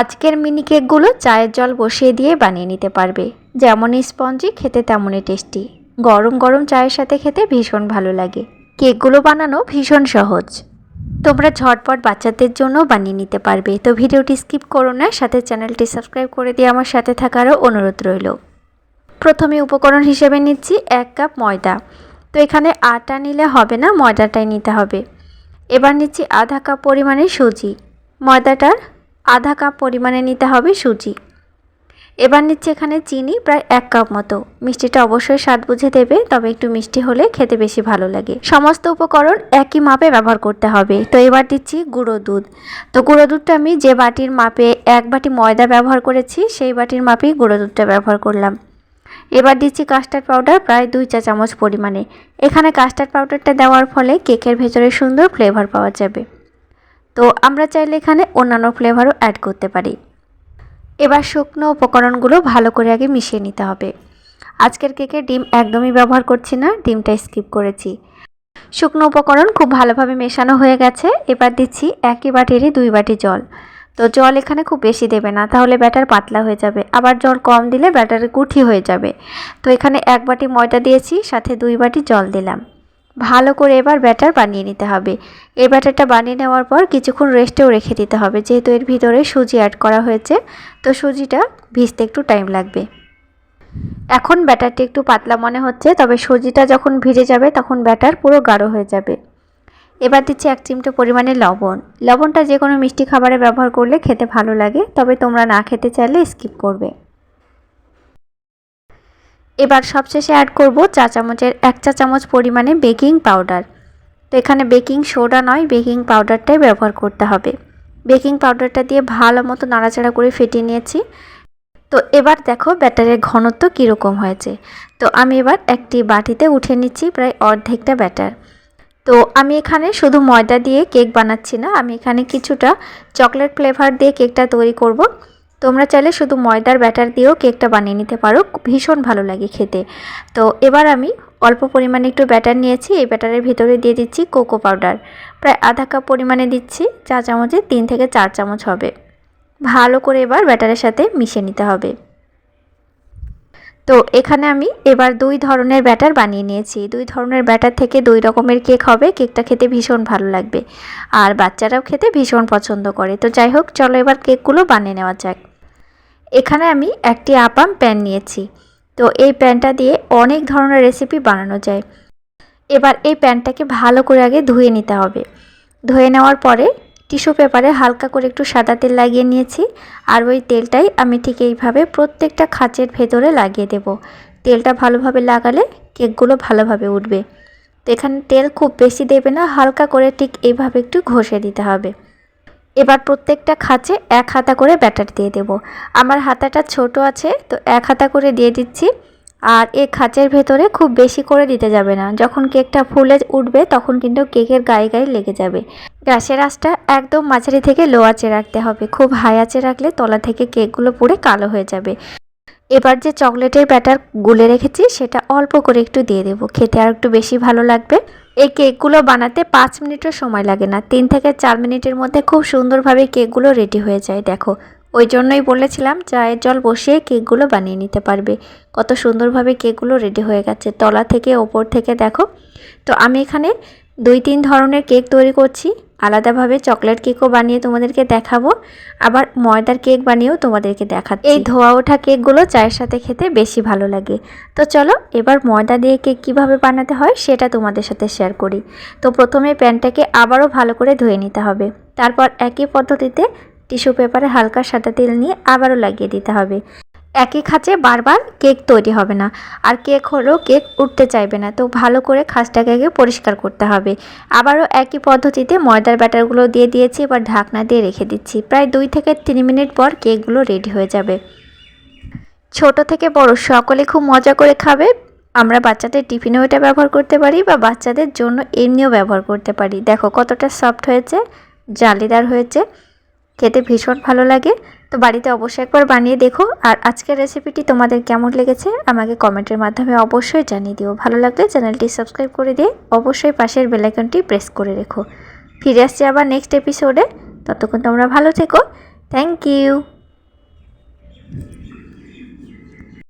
আজকের মিনি কেকগুলো চায়ের জল বসিয়ে দিয়ে বানিয়ে নিতে পারবে। যেমনই স্পঞ্জি, খেতে তেমনই টেস্টি। গরম গরম চায়ের সাথে খেতে ভীষণ ভালো লাগে। কেকগুলো বানানো ভীষণ সহজ। তোমরা ঝটপট বাচ্চাদের জন্য বানিয়ে নিতে পারবে। তো ভিডিওটি স্কিপ করো না, সাথে চ্যানেলটি সাবস্ক্রাইব করে দিয়ে আমার সাথে থাকারও অনুরোধ রইল। প্রথমে উপকরণ হিসেবে নিচ্ছি এক কাপ ময়দা। তো এখানে আটা নিলে হবে না, ময়দাটাই নিতে হবে। এবার নিচ্ছি আধা কাপ পরিমাণে সুজি। ময়দাটার আধা কাপ পরিমাণে নিতে হবে সুজি। এবার নিচ্ছি এখানে চিনি, প্রায় এক কাপ মতো। মিষ্টিটা অবশ্যই স্বাদ বুঝে দেবে, তবে একটু মিষ্টি হলে খেতে বেশি ভালো লাগে। সমস্ত উপকরণ একই মাপে ব্যবহার করতে হবে। তো এবার দিচ্ছি গুঁড়ো দুধ। তো গুঁড়ো দুধটা আমি যে বাটির মাপে এক বাটি ময়দা ব্যবহার করেছি, সেই বাটির মাপেই গুঁড়ো দুধটা ব্যবহার করলাম। এবার দিচ্ছি কাস্টার্ড পাউডার, প্রায় দুই চা চামচ পরিমাণে। এখানে কাস্টার্ড পাউডারটা দেওয়ার ফলে কেকের ভেতরে সুন্দর ফ্লেভার পাওয়া যাবে। তো আমরা চাইলে এখানে অন্যান্য ফ্লেভারও অ্যাড করতে পারি। এবার শুকনো উপকরণগুলো ভালো করে আগে মিশিয়ে নিতে হবে। আজকের কেকে ডিম একদমই ব্যবহার করছি না, ডিমটা স্কিপ করেছি। শুকনো উপকরণ খুব ভালোভাবে মেশানো হয়ে গেছে, এবার দিচ্ছি একই বাটিরই দুই বাটি জল। তো জল এখানে খুব বেশি দেবে না, তাহলে ব্যাটার পাতলা হয়ে যাবে। আবার জল কম দিলে ব্যাটার গুঠি হয়ে যাবে। তো এখানে এক বাটি ময়দা দিয়েছি, সাথে দুই বাটি জল দিলাম। ভালো করে এবার ব্যাটার বানিয়ে নিতে হবে। এই ব্যাটারটা বানিয়ে নেওয়ার পর কিছুক্ষণ রেস্টেও রেখে দিতে হবে, যেহেতু এর ভিতরে সুজি অ্যাড করা হয়েছে। তো সুজিটা ভিজতে একটু টাইম লাগবে। এখন ব্যাটারটি একটু পাতলা মনে হচ্ছে, তবে সুজিটা যখন ভিজে যাবে তখন ব্যাটার পুরো গাঢ় হয়ে যাবে। এবার দিচ্ছি এক চিমটে পরিমাণে লবণ। লবণটা যে কোনো মিষ্টি খাবারে ব্যবহার করলে খেতে ভালো লাগে, তবে তোমরা না খেতে চাইলে স্কিপ করবে। এবার সবশেষে অ্যাড করব চা চামচের এক চা চামচ পরিমাণে বেকিং পাউডার তো এখানে বেকিং সোডা নয় বেকিং পাউডারটাই ব্যবহার করতে হবে। বেকিং পাউডারটা দিয়ে ভালো মতো নাড়াচাড়া করে ফেটিয়ে নিয়েছি। তো এবার দেখো ব্যাটারের ঘনত্ব কীরকম হয়েছে। তো আমি এবার একটি বাটিতে উঠে নিচ্ছি প্রায় অর্ধেকটা ব্যাটার। তো আমি এখানে শুধু ময়দা দিয়ে কেক বানাচ্ছি না, আমি এখানে কিছুটা চকলেট ফ্লেভার দিয়ে কেকটা তৈরি করব। তোমরা চাইলে শুধু ময়দার ব্যাটার দিয়েও কেকটা বানিয়ে নিতে পারো, ভীষণ ভালো লাগে খেতে। তো এবার আমি অল্প পরিমাণে একটু ব্যাটার নিয়েছি, এই ব্যাটারের ভিতরে দিয়ে দিচ্ছি কোকো পাউডার। প্রায় আধা কাপ পরিমাণে দিচ্ছি, চা চামচে তিন থেকে চার চামচ হবে। ভালো করে এবার ব্যাটারের সাথে মিশিয়ে নিতে হবে। তো এখানে আমি এবার দুই ধরনের ব্যাটার বানিয়ে নিয়েছি। দুই ধরনের ব্যাটার থেকে দুই রকমের কেক হবে, কেকটা খেতে ভীষণ ভালো লাগবে। আর বাচ্চারাও খেতে ভীষণ পছন্দ করে। তো যাই হোক, চলো এবার কেকগুলো বানিয়ে নেওয়া যাক। এখানে আমি একটি আপাম প্যান নিয়েছি। তো এই প্যানটা দিয়ে অনেক ধরনের রেসিপি বানানো যায়। এবার এই প্যানটাকে ভালো করে আগে ধুয়ে নিতে হবে। ধুয়ে নেওয়ার পরে টিস্যু পেপারে হালকা করে একটু সাদা তেল লাগিয়ে নিয়েছি। আর ওই তেলটাই আমি ঠিক এইভাবে প্রত্যেকটা খাঁচের ভেতরে লাগিয়ে দেব। তেলটা ভালোভাবে লাগালে কেকগুলো ভালোভাবে উঠবে। তো এখানে তেল খুব বেশি দেবে না, হালকা করে ঠিক এইভাবে একটু ঘষে দিতে হবে। এবার প্রত্যেকটা খাঁচে এক হাতা করে ব্যাটার দিয়ে দেব। আমার হাতাটা ছোট আছে, তো এক হাতা করে দিয়ে দিচ্ছি। আর এই খাঁচের ভেতরে খুব বেশি করে দিতে যাবে না। যখন কেকটা ফুলে উঠবে, তখন কিন্তু কেকের গায়ে গায়ে লেগে যাবে। গ্যাসের আঁচটা একদম মাঝারি থেকে লো আঁচে রাখতে হবে। খুব হাই আঁচে রাখলে তলা থেকে কেকগুলো পুড়ে কালো হয়ে যাবে। এবার যে চকলেটের ব্যাটার গুলে রেখেছি, সেটা অল্প করে একটু দিয়ে দেবো। খেতে আর একটু বেশি ভালো লাগবে। এই কেকগুলো বানাতে পাঁচ মিনিটও সময় লাগে না। তিন থেকে চার মিনিটের মধ্যে খুব সুন্দরভাবে কেকগুলো রেডি হয়ে যায়, দেখো। ওই জন্যই বলেছিলাম, চায়ের জল বসিয়ে কেকগুলো বানিয়ে নিতে পারবে। কত সুন্দরভাবে কেকগুলো রেডি হয়ে গেছে, তলা থেকে ওপর থেকে দেখো। তো আমি এখানে দুই তিন ধরনের কেক তৈরি করছি। আলাদাভাবে চকলেট কেকও বানিয়ে তোমাদেরকে দেখাবো। আবার ময়দার কেক বানিয়েও তোমাদেরকে দেখাচ্ছি। এই ধোয়া ওঠা কেকগুলো চায়ের সাথে খেতে বেশি ভালো লাগে। তো চলো, এবার ময়দা দিয়ে কেক কীভাবে বানাতে হয় সেটা তোমাদের সাথে শেয়ার করি। তো প্রথমে প্যানটাকে আবারও ভালো করে ধুয়ে নিতে হবে। তারপর একই পদ্ধতিতে টিস্যু পেপারে হালকা সাদা তেল নিয়ে আবারও লাগিয়ে দিতে হবে। একই খাঁচে বারবার কেক তৈরি হবে না। আর কেক হলেও কেক উঠতে চাইবে না। তো ভালো করে খাঁচটাকে আগে পরিষ্কার করতে হবে। আবারও একই পদ্ধতিতে ময়দার ব্যাটারগুলো দিয়ে দিয়েছি, এবার ঢাকনা দিয়ে রেখে দিচ্ছি। প্রায় দুই থেকে তিন মিনিট পর কেকগুলো রেডি হয়ে যাবে। ছোট থেকে বড়, সকলে খুব মজা করে খাবে। আমরা বাচ্চাদের টিফিনেও এটা ব্যবহার করতে পারি বা বাচ্চাদের জন্য এমনিও ব্যবহার করতে পারি। দেখো কতটা সফট হয়েছে, জালিদার হয়েছে। খেতে ভীষণ ভালো লাগে। তো বাড়িতে অবশ্যই একবার বানিয়ে দেখো। আর আজকের রেসিপিটি তোমাদের কেমন লেগেছে আমাকে কমেন্টের মাধ্যমে অবশ্যই জানিয়ে দিও। ভালো লাগলে চ্যানেলটি সাবস্ক্রাইব করে দিয়ে অবশ্যই পাশের বেলাইকনটি প্রেস করে রেখো। ফিরে আসছি আবার নেক্সট এপিসোডে ততক্ষণ তোমরা ভালো থেকো। Thank you